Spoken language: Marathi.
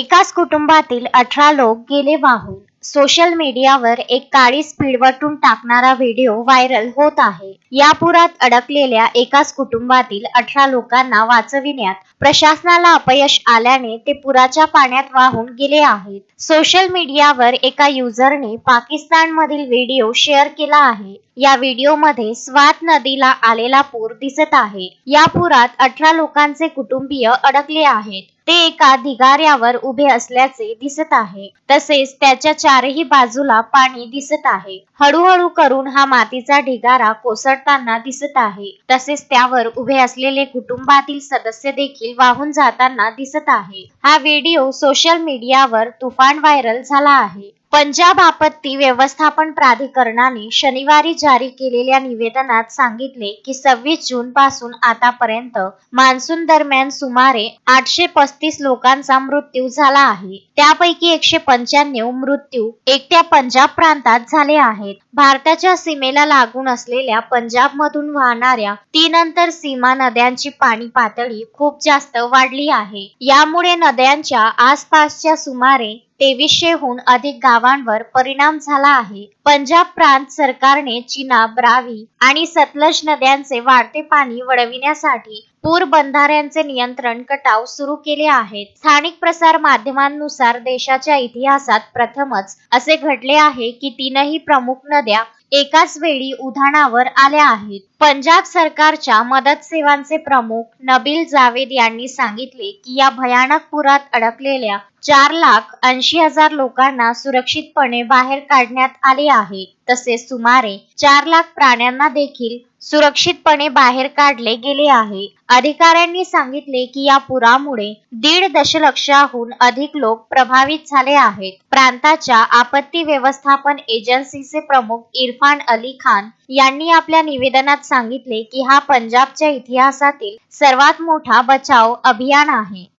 एकाच कुटुंबातील अठरा लोक गेले वाहून. सोशल मीडियावर एक काळी स्पीड वटून टाकणारा व्हिडिओ व्हायरल होत आहे. या पुरात अडकलेल्या एकाच कुटुंबातील अठरा लोकांना वाचविण्यात प्रशासनाला अपयश आल्याने ते पुराच्या पाण्यात वाहून गेले आहेत. सोशल मीडियावर एका युजरने पाकिस्तानमधील व्हिडिओ शेअर केला आहे. या व्हिडिओमध्ये स्वात नदीला आलेला पूर दिसत आहे. या पुरात अठरा लोकांचे कुटुंबीय अडकले आहेत. ते एका ढिगाऱ्यावर उभे असल्याचे दिसत आहे. तसेच त्याच्या चारही बाजूला पाणी दिसत आहे. हळूहळू करून हा मातीचा ढिगारा कोसळताना दिसत आहे. तसेच त्यावर उभे असलेले कुटुंबातील सदस्य देखील वाहून जाताना दिसत आहे. हा व्हिडिओ सोशल मीडियावर तुफान व्हायरल झाला आहे. पंजाब आपत्ती व्यवस्थापन प्राधिकरणाने शनिवारी जारी केलेल्या निवेदनात सांगितले की सव्वीस जून पासून आतापर्यंत मान्सून दरम्यान सुमारे आठशे पस्तीस लोकांचा मृत्यू झाला आहे. त्यापैकी एकशे पंच्याण्णव मृत्यू एकट्या पंजाब प्रांतात झाले आहेत. भारताच्या सीमेला लागून असलेल्या पंजाब मधून वाहणाऱ्या तीन अंतर सीमा नद्यांची पाणी पातळी खूप जास्त वाढली आहे. यामुळे नद्यांच्या आसपासच्या सुमारे तेवीसशेहून अधिक गावांवर परिणाम झाला आहे. पंजाब प्रांत सरकारने चिनाब रावी आणि सतलज नद्यांचे वाढते पाणी वळविण्यासाठी पूर बंधाऱ्यांचे नियंत्रण कटाव सुरू केले आहेत. स्थानिक प्रसार माध्यमांनुसार देशाच्या इतिहासात प्रथमच असे घडले आहे की तीनही प्रमुख नद्या एकाच वेळी उधाणावर आल्या आहेत. पंजाब सरकारच्या मदत सेवांचे प्रमुख नबील जावेद यांनी सांगितले की या भयानक पुरात अडकलेल्या चार लाख ऐंशी हजार लोकांना सुरक्षितपणे बाहेर काढण्यात आले आहे. तसेच सुमारे चार लाख प्राण्यांना देखील सुरक्षितपणे बाहेर काढले गेले आहे. अधिकाऱ्यांनी सांगितले की या पुरामुळे दीड दशलक्षाहून अधिक लोक प्रभावित झाले आहेत. प्रांताच्या आपत्ती व्यवस्थापन एजन्सीचे प्रमुख इरफान अली खान यांनी आपल्या निवेदनात सांगितले की हा पंजाबच्या इतिहासातील सर्वात मोठा बचाव अभियान आहे.